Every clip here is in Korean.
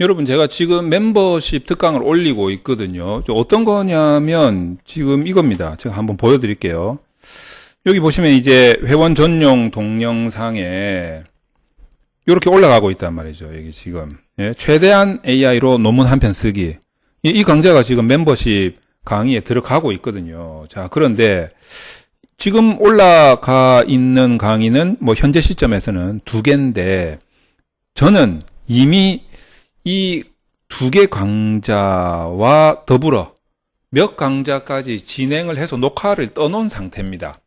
여러분, 제가 지금 멤버십 특강을 올리고 있거든요. 저 어떤 거냐면, 지금 이겁니다. 제가 한번 보여드릴게요. 여기 보시면 이제 회원 전용 동영상에 이렇게 올라가고 있단 말이죠. 여기 지금. 예, 최대한 AI로 논문 한 편 쓰기. 이, 이 강좌가 지금 멤버십 강의에 들어가고 있거든요. 자, 그런데 지금 올라가 있는 강의는 뭐 현재 시점에서는 두 개인데 저는 이미 이 두 개 강좌와 더불어 몇 강좌까지 진행을 해서 녹화를 떠놓은 상태입니다.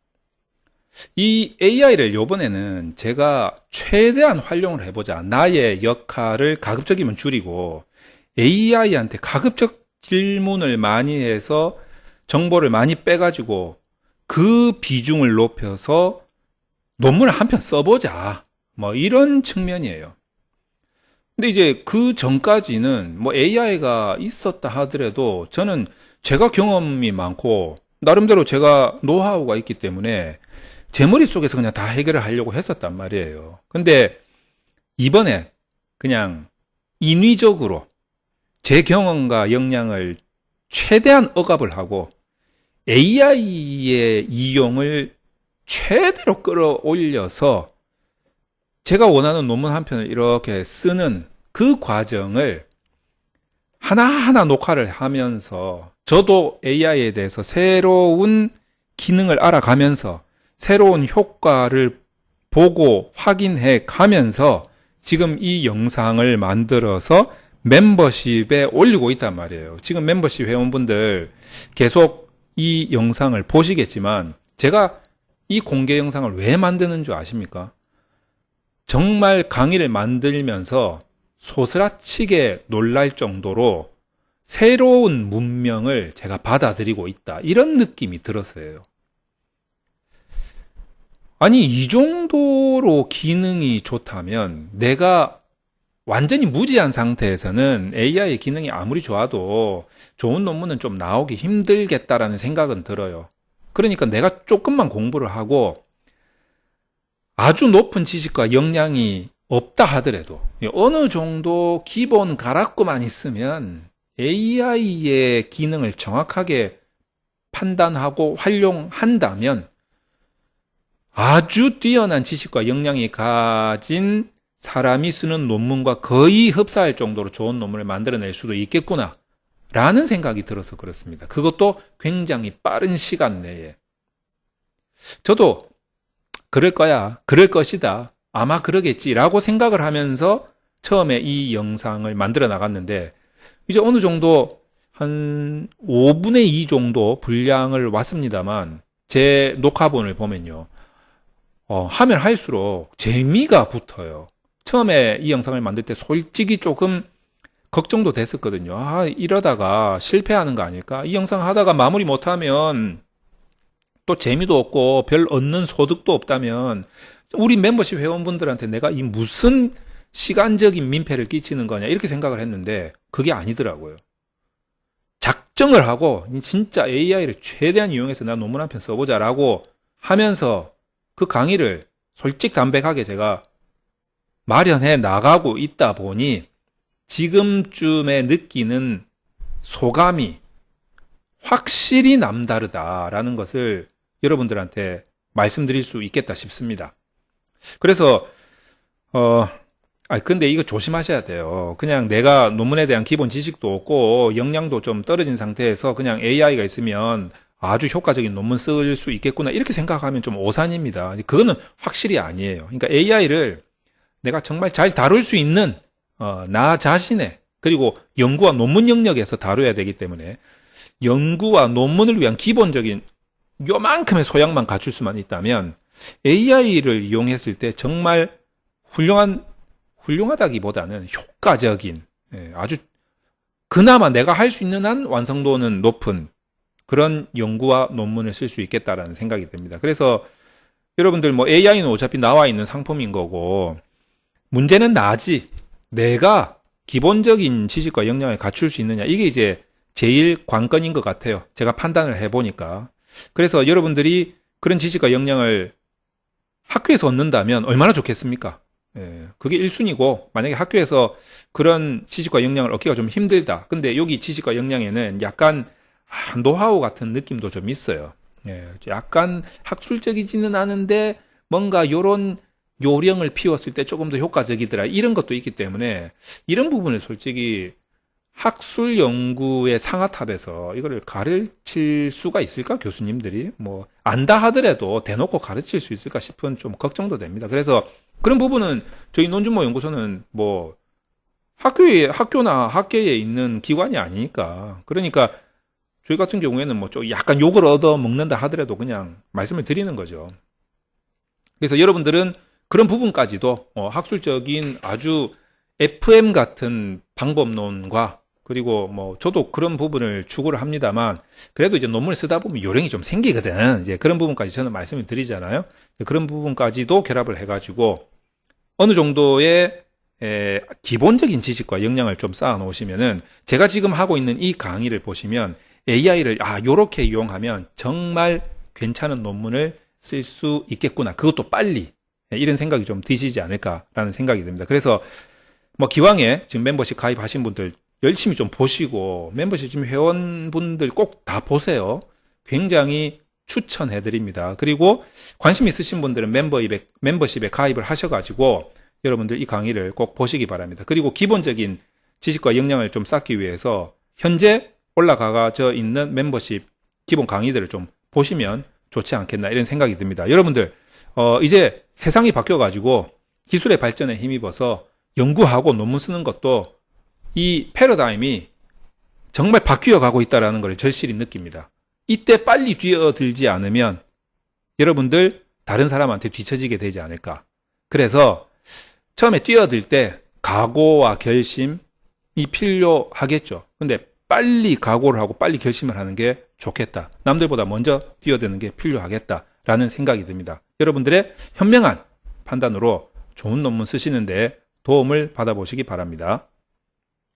이 AI를 요번에는 제가 최대한 활용을 해보자. 나의 역할을 가급적이면 줄이고 AI한테 가급적 질문을 많이 해서 정보를 많이 빼가지고 그 비중을 높여서 논문을 한 편 써보자. 뭐 이런 측면이에요. 근데 이제 그 전까지는 뭐 AI가 있었다 하더라도 저는 제가 경험이 많고 나름대로 제가 노하우가 있기 때문에 제 머릿속에서 그냥 다 해결을 하려고 했었단 말이에요. 근데 이번에 그냥 인위적으로 제 경험과 역량을 최대한 억압을 하고 AI의 이용을 최대로 끌어올려서 제가 원하는 논문 한 편을 이렇게 쓰는 그 과정을 하나하나 녹화를 하면서 저도 AI에 대해서 새로운 기능을 알아가면서 새로운 효과를 보고 확인해 가면서 지금 이 영상을 만들어서 멤버십에 올리고 있단 말이에요. 지금 멤버십 회원분들 계속 이 영상을 보시겠지만 제가 이 공개 영상을 왜 만드는 줄 아십니까? 정말 강의를 만들면서 소스라치게 놀랄 정도로 새로운 문명을 제가 받아들이고 있다. 이런 느낌이 들었어요. 아니, 이 정도로 기능이 좋다면 내가 완전히 무지한 상태에서는 AI 기능이 아무리 좋아도 좋은 논문은 좀 나오기 힘들겠다라는 생각은 들어요. 그러니까 내가 조금만 공부를 하고 아주 높은 지식과 역량이 없다 하더라도 어느 정도 기본 가락구만 있으면 AI의 기능을 정확하게 판단하고 활용한다면 아주 뛰어난 지식과 역량이 가진 사람이 쓰는 논문과 거의 흡사할 정도로 좋은 논문을 만들어낼 수도 있겠구나. 라는 생각이 들어서 그렇습니다. 그것도 굉장히 빠른 시간 내에. 저도 그럴 거야. 그럴 것이다. 아마 그러겠지라고 생각을 하면서 처음에 이 영상을 만들어 나갔는데 이제 어느 정도 한 5분의 2 정도 분량을 왔습니다만 제 녹화본을 보면요. 어, 하면 할수록 재미가 붙어요. 처음에 이 영상을 만들 때 솔직히 조금 걱정도 됐었거든요. 아, 이러다가 실패하는 거 아닐까? 이 영상 하다가 마무리 못하면 또 재미도 없고 별 얻는 소득도 없다면 우리 멤버십 회원분들한테 내가 이 무슨 시간적인 민폐를 끼치는 거냐 이렇게 생각을 했는데 그게 아니더라고요. 작정을 하고 진짜 AI를 최대한 이용해서 나 논문 한 편 써보자라고 하면서 그 강의를 솔직 담백하게 제가 마련해 나가고 있다 보니 지금쯤에 느끼는 소감이 확실히 남다르다라는 것을 여러분들한테 말씀드릴 수 있겠다 싶습니다. 그래서 어, 아 근데 이거 조심하셔야 돼요. 그냥 내가 논문에 대한 기본 지식도 없고 역량도 좀 떨어진 상태에서 그냥 AI가 있으면 아주 효과적인 논문 쓸 수 있겠구나 이렇게 생각하면 좀 오산입니다. 그거는 확실히 아니에요. 그러니까 AI를 내가 정말 잘 다룰 수 있는 어, 나 자신의 그리고 연구와 논문 영역에서 다뤄야 되기 때문에 연구와 논문을 위한 기본적인 요만큼의 소양만 갖출 수만 있다면 AI를 이용했을 때 정말 훌륭한 훌륭하다기보다는 효과적인 예, 아주 그나마 내가 할 수 있는 한 완성도는 높은 그런 연구와 논문을 쓸 수 있겠다라는 생각이 듭니다. 그래서 여러분들 뭐 AI는 어차피 나와 있는 상품인 거고 문제는 나지 내가 기본적인 지식과 역량을 갖출 수 있느냐 이게 이제 제일 관건인 것 같아요. 제가 판단을 해보니까 그래서 여러분들이 그런 지식과 역량을 학교에서 얻는다면 얼마나 좋겠습니까? 예, 그게 1순위고, 만약에 학교에서 그런 지식과 역량을 얻기가 좀 힘들다. 근데 여기 지식과 역량에는 약간, 아, 노하우 같은 느낌도 좀 있어요. 예, 약간 학술적이지는 않은데, 뭔가 요런 요령을 피웠을 때 조금 더 효과적이더라. 이런 것도 있기 때문에, 이런 부분을 솔직히 학술 연구의 상아탑에서 이거를 가르칠 수가 있을까 교수님들이 뭐 안다 하더라도 대놓고 가르칠 수 있을까 싶은 좀 걱정도 됩니다. 그래서 그런 부분은 저희 논준모 연구소는 뭐 학교에 학교나 학계에 있는 기관이 아니니까 그러니까 저희 같은 경우에는 뭐 좀 약간 욕을 얻어 먹는다 하더라도 그냥 말씀을 드리는 거죠. 그래서 여러분들은 그런 부분까지도 어, 학술적인 아주 FM 같은 방법론과 그리고 뭐 저도 그런 부분을 추구를 합니다만 그래도 이제 논문을 쓰다 보면 요령이 좀 생기거든. 이제 그런 부분까지 저는 말씀을 드리잖아요. 그런 부분까지도 결합을 해가지고 어느 정도의 에, 기본적인 지식과 역량을 좀 쌓아 놓으시면은 제가 지금 하고 있는 이 강의를 보시면 AI를 아 요렇게 이용하면 정말 괜찮은 논문을 쓸 수 있겠구나. 그것도 빨리 예, 이런 생각이 좀 드시지 않을까라는 생각이 듭니다. 그래서 뭐 기왕에 지금 멤버십 가입하신 분들 열심히 좀 보시고 멤버십 지금 회원분들 꼭 다 보세요. 굉장히 추천해 드립니다. 그리고 관심 있으신 분들은 멤버십에, 멤버십에 가입을 하셔가지고 여러분들 이 강의를 꼭 보시기 바랍니다. 그리고 기본적인 지식과 역량을 좀 쌓기 위해서 현재 올라가져 있는 멤버십 기본 강의들을 좀 보시면 좋지 않겠나 이런 생각이 듭니다. 여러분들 어, 이제 세상이 바뀌어가지고 기술의 발전에 힘입어서 연구하고 논문 쓰는 것도 이 패러다임이 정말 바뀌어 가고 있다라는 걸 절실히 느낍니다. 이때 빨리 뛰어들지 않으면 여러분들 다른 사람한테 뒤처지게 되지 않을까. 그래서 처음에 뛰어들 때 각오와 결심이 필요하겠죠. 근데 빨리 각오를 하고 빨리 결심을 하는 게 좋겠다. 남들보다 먼저 뛰어드는 게 필요하겠다라는 생각이 듭니다. 여러분들의 현명한 판단으로 좋은 논문 쓰시는데 도움을 받아보시기 바랍니다.